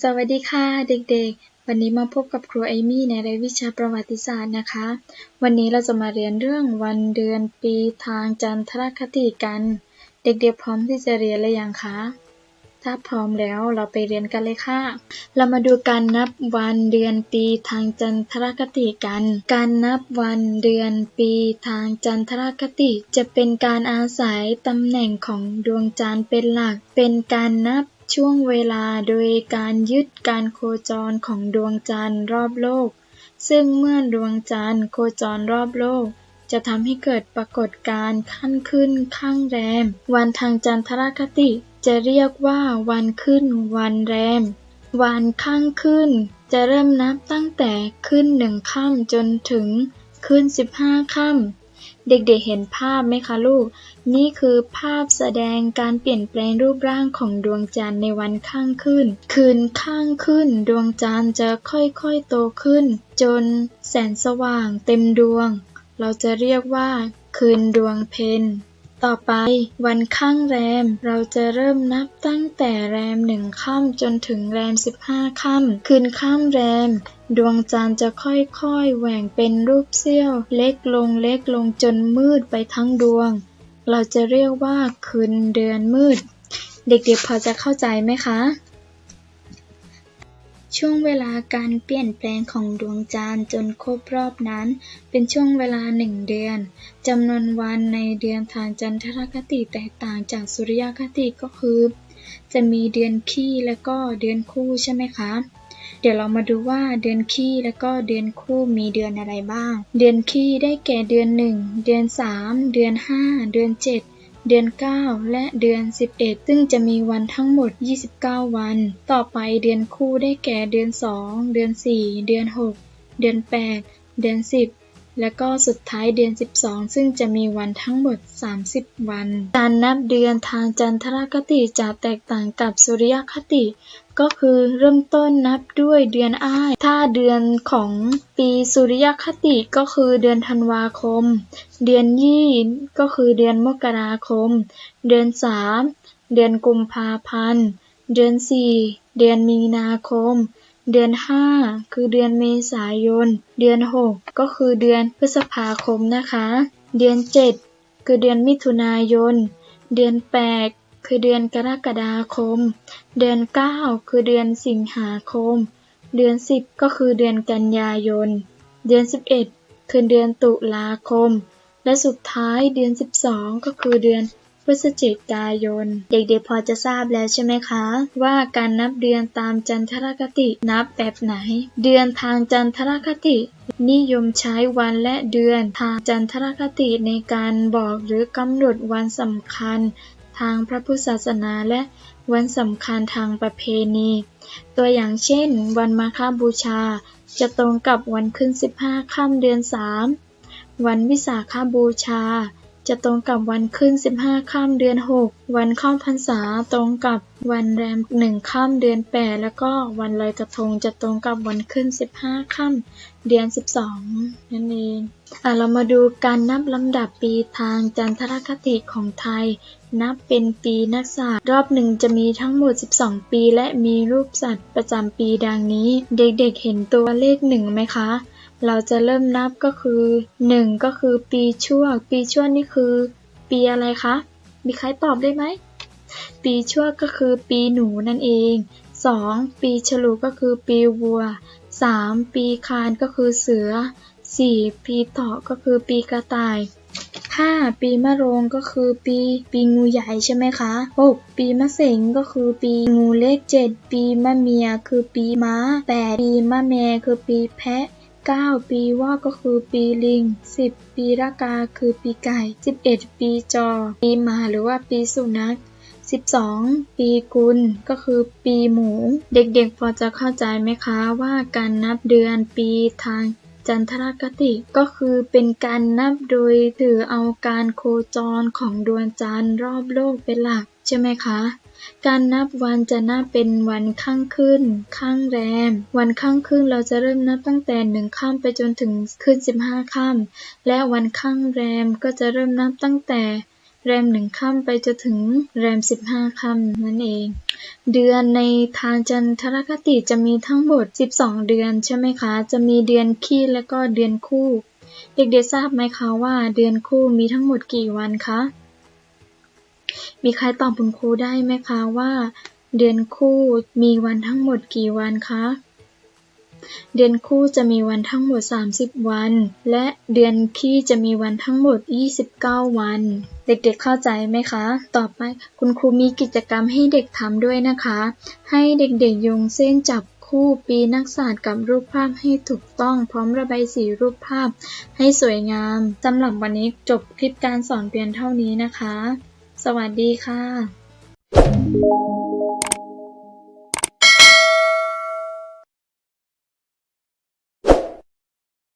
สวัสดีค่ะเด็กๆ วันนี้มาพบกับครูเอมี่ในรายวิชาประวัติศาสตร์นะคะ วันนี้เราจะมาเรียนเรื่องวันเดือนปีทางจันทรคติกัน เด็กๆพร้อมที่จะเรียนหรือยังคะ ถ้าพร้อมแล้วเราไปเรียนกันเลยค่ะ เรามาดูการนับวันเดือนปีทางจันทรคติกัน การนับวันเดือนปีทางจันทรคติ จะเป็นการอาศัยตำแหน่งของดวงจันทร์เป็นหลัก เป็นการนับช่วงเวลาโดยการยึดการโคจรของดวงจันทร์รอบโลก ซึ่งเมื่อดวงจันทร์โคจรรอบโลกจะทำให้เกิดปรากฏการณ์ขั้นขึ้นข้างแรม วันทางจันทรคติ จะเรียกว่าวันขึ้น วันแรม วันข้างขึ้น จะเริ่มนับตั้งแต่ขึ้นหนึ่งค่ำจนถึงขึ้นสิบห้าค่ำเด็กๆเห็นภาพไหมคะลูก นี่คือภาพแสดงการเปลี่ยนแปลงรูปร่างของดวงจันทร์ในวันข้างขึ้น คืนข้างขึ้น ดวงจันทร์จะค่อยๆโตขึ้น จนแสงสว่างเต็มดวง เราจะเรียกว่าคืนดวงเพ็ญ ต่อไปวันข้างแรม เราจะเริ่มนับตั้งแต่แรมหนึ่งค่ำจนถึงแรมสิบห้าค่ำคืนข้ามแรม ดวงจันทร์จะค่อยๆ แหว่งเป็นรูปเสี้ยว เล็กลงเล็กลงจนมืดไปทั้งดวง เราจะเรียกว่าคืนเดือนมืด เด็กๆพอจะเข้าใจไหมคะ ช่วงเวลาการเปลี่ยนแปลงของดวงจันทร์จนครบรอบนั้น เป็นช่วงเวลาหนึ่งเดือน จำนวนวันในเดือนทางจันทรคติแตกต่างจากสุริยคติก็คือ จะมีเดือนขี้และก็เดือนคู่ใช่ไหมคะ เดี๋ยวเรามาดูว่าเดือนขี้และก็เดือนคู่มีเดือนอะไรบ้าง เดือนขี้ได้แก่เดือนหนึ่งเดือนสามเดือนห้าเดือนเจ็ด เดือน 9 และเดือน 11 ซึ่งจะมีวันทั้งหมด 29 วัน ต่อไปเดือนคู่ได้แก่เดือน 2 เดือน 4 เดือน 6 เดือน 8 เดือน 10 และก็สุดท้ายเดือน 12 ซึ่งจะมีวันทั้งหมด 30 วัน การนับเดือนทางจันทรคติจะแตกต่างกับสุริยคติ ก็คือเริ่มต้นนับด้วยเดือนอ้าย ถ้าเดือนของปีสุริยคติก็คือเดือนธันวาคม เดือนยี่ก็คือเดือนมกราคม เดือนสามเดือนกุมภาพันธ์ เดือนสี่เดือนมีนาคม เดือน5คือเดือนเมษายน เดือน6ก็คือเดือนพฤษภาคมนะคะ เดือน7คือเดือนมิถุนายน เดือน8คือเดือนกรกฎาคม เดือน9คือเดือนสิงหาคม เดือน10ก็คือเดือนกันยายน เดือน11คือเดือนตุลาคม และสุดท้ายเดือน12ก็คือเดือน พฤศจิกายน เด็กๆพอจะทราบแล้วใช่ไหมคะ ว่าการนับเดือนตามจันทรคตินับแบบไหน เดือนทางจันทรคติ นิยมใช้วันและเดือนทางจันทรคติในการบอกหรือกำหนดวันสำคัญ ทางพระพุทธศาสนาและวันสำคัญทางประเพณี ตัวอย่างเช่น วันมาฆบูชา จะตรงกับวันขึ้น 15 ค่ำเดือน 3 วันวิสาขบูชา จะตรงกับวันขึ้น 15 ค่ำเดือน 6 วันเข้าพรรษาตรงกับวันแรมหนึ่งค่ำเดือน 8 แล้วก็วันลอยกระทงจะตรงกับวันขึ้น 15 ค่ำเดือน 12 นั่นเองอะเรามาดูการนับลำดับปีทางจันทรคติของไทย นับเป็นปีนักศาสตร์รอบหนึ่งจะมีทั้งหมด 12 ปี และมีรูปสัตว์ประจำปีดังนี้ เด็กๆเห็นตัวเลขหนึ่งไหมคะ เราจะเริ่มนับก็คือหนึ่งก็คือปีชวด ปีชวดนี่คือ ปีอะไรคะ มีใครตอบได้ไหม ปีชวดก็คือปีหนูนั่นเองสองปีฉลูก็คือปีวัวสามปีคานก็คือเสือสี่ปีเต่อก็คือปีกระต่ายห้าปีมะโรงก็คือปีปีงูใหญ่ใช่ไหมคะหกปีมะเสงก็คือปีงูเล็กเจ็ดปีมะเมียคือปีม้าแปดปีมะแมคือปีแพะ 9ปีว่าก็คือปีลิง10ปีรากาคือปีไก่11ปีจอ ปีหมาหรือว่าปีสุนัข12ปีกุลก็คือปีหมู เด็กๆพอจะเข้าใจไหมคะว่าการนับเดือนปีทางจันทรคติก็คือเป็นการนับโดยถือเอาการโคจรของดวงจันทร์รอบโลกเป็นหลักใช่ไหมคะ การนับวันจะนับเป็นวันข้างขึ้น ข้างแรม วันข้างขึ้นเราจะเริ่มนับตั้งแต่หนึ่งค่ำไปจนถึงขึ้นสิบห้าค่ำและวันข้างแรมก็จะเริ่มนับตั้งแต่แรมหนึ่งค่ำไปจนถึงแรมสิบห้าค่ำนั่นเอง เดือนในทางจันทรคติจะมีทั้งหมด12เดือนใช่ไหมคะ จะมีเดือนขี้และก็เดือนคู่ เด็กๆทราบไหมคะว่าเดือนคู่มีทั้งหมดกี่วันคะ มีใครตอบคุณครูได้ไหมคะว่า เดือนคู่มีวันทั้งหมดกี่วันคะ เดือนคู่จะมีวันทั้งหมด 30 วัน และเดือนขี้จะมีวันทั้งหมด 29 วัน เด็กๆเข้าใจไหมคะ ต่อไปคุณครูมีกิจกรรมให้เด็กทำด้วยนะคะ ให้เด็กๆโยงเส้นจับคู่ปีนักศาสตร์กับรูปภาพให้ถูกต้องพร้อมระบายสีรูปภาพให้สวยงามสำหรับวันนี้จบคลิปการสอนเพียงเท่านี้นะคะ สวัสดีค่ะ